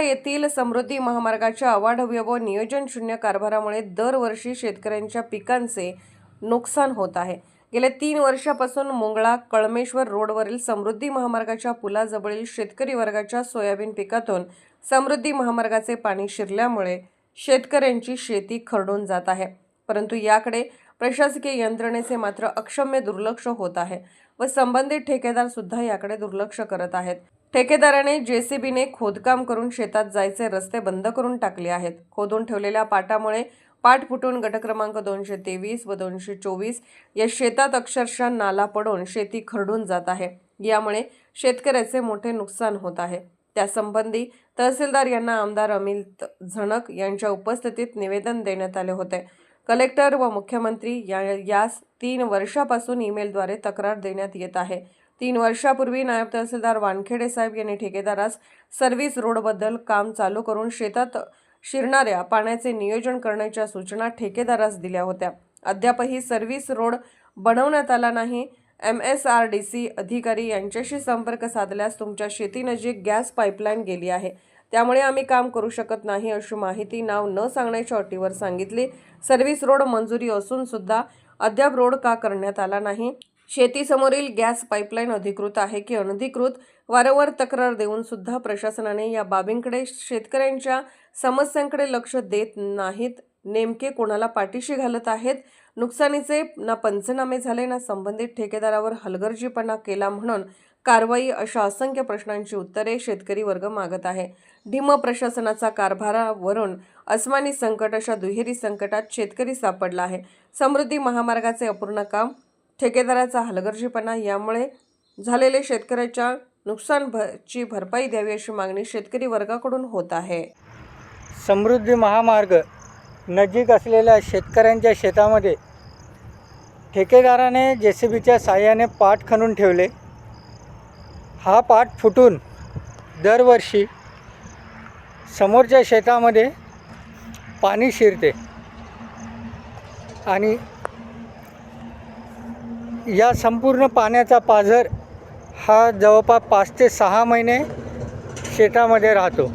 येथील समृद्धी महामार्गाच्या अवाढव्य व नियोजन शून्य कारभारामुळे दरवर्षी शेतकऱ्यांच्या पिकांचे नुकसान होत आहे. गेल्या तीन वर्षापासून मोंगळा कळमेश्वर रोडवरील समृद्धी महामार्गाच्या पुलाजवळील शेतकरी वर्गाच्या सोयाबीन पिकातून समृद्धी महामार्गाचे पाणी शिरल्यामुळे शेतकऱ्यांची शेती खरडून जात आहे. परंतु याकडे प्रशासकीय यंत्रणेचे मात्र अक्षम्य दुर्लक्ष होत आहे व संबंधित ठेकेदार सुद्धा याकडे दुर्लक्ष करत आहेत. ठेकेदाराने जेसीबीने खोदकाम करून शेतात जायचे रस्ते बंद करून टाकले आहेत. खोदून ठेवलेल्या पाटामुळे पाठ फुटून गटक्रमांक दोनशे तेवीस व दोनशे चोवीस या शेतात अक्षरशः नाला पडून शेती खरडून जात आहे. यामुळे शेतकऱ्याचे मोठे नुकसान होत आहे. त्यासंबंधी तहसीलदार यांना आमदार अमित झणक यांच्या उपस्थितीत निवेदन देण्यात आले होते. कलेक्टर व मुख्यमंत्री या यास तीन वर्षापासून ईमेलद्वारे तक्रार देण्यात येत आहे. तीन वर्षापूर्वी नायब तहसीलदार वानखेडे साहेब यांनी ठेकेदारास सर्व्हिस रोडबद्दल काम चालू करून शेतात शिरणाऱ्या पाण्याचे नियोजन करण्याच्या सूचना ठेकेदारास दिल्या होत्या. अद्यापही सर्व्हिस रोड बनवण्यात आला नाही. M S R D C अधिकारी यांच्याशी संपर्क साधल्यास तुमच्या शेतीनजीक गॅस पाईपलाईन गेली आहे त्यामुळे आम्ही काम करू शकत नाही अशी माहिती नाव न सांगण्याच्या अटीवर सांगितली. सर्व्हिस रोड मंजुरी असून सुद्धा अद्याप रोड का करण्यात आला नाही. शेतीसमोरील गॅस पाईपलाईन अधिकृत आहे की अनधिकृत वारंवार तक्रार देऊन सुद्धा प्रशासनाने या बाबींकडे शेतकऱ्यांच्या समस्यांकडे लक्ष देत नाहीत. नेमके कोणाला पाठीशी घालत आहेत? नुकसानीचे ना पंचनामे झाले ना संबंधित ठेकेदारावर हलगर्जीपणा केला म्हणून कारवाई अशा असंख्य प्रश्नांची उत्तरे शेतकरी वर्ग मागत आहे. ढिम प्रशासनाचा कारभारावरून अस्मानी संकट अशा दुहेरी संकटात शेतकरी सापडला आहे. समृद्धी महामार्गाचे अपूर्ण काम ठेकेदाराचा हलगर्जीपणा यामुळे झालेले शेतकऱ्याच्या नुकसान ची भरपाई द्यावी अशी मागणी शेतकरी वर्गाकडून होत आहे. समृद्धी महामार्ग नजीक असलेल्या शेतकऱ्यांच्या शेतामध्ये ठेकेदाराने जे सी बीच्या साह्याने पाठ खणून ठेवले. हा पाठ फुटून दरवर्षी समोरच्या शेतामध्ये पाणी शिरते आणि या संपूर्ण पाण्याचा पाझर हा जवळपास पाच ते सहा महिने शेतामध्ये राहतो.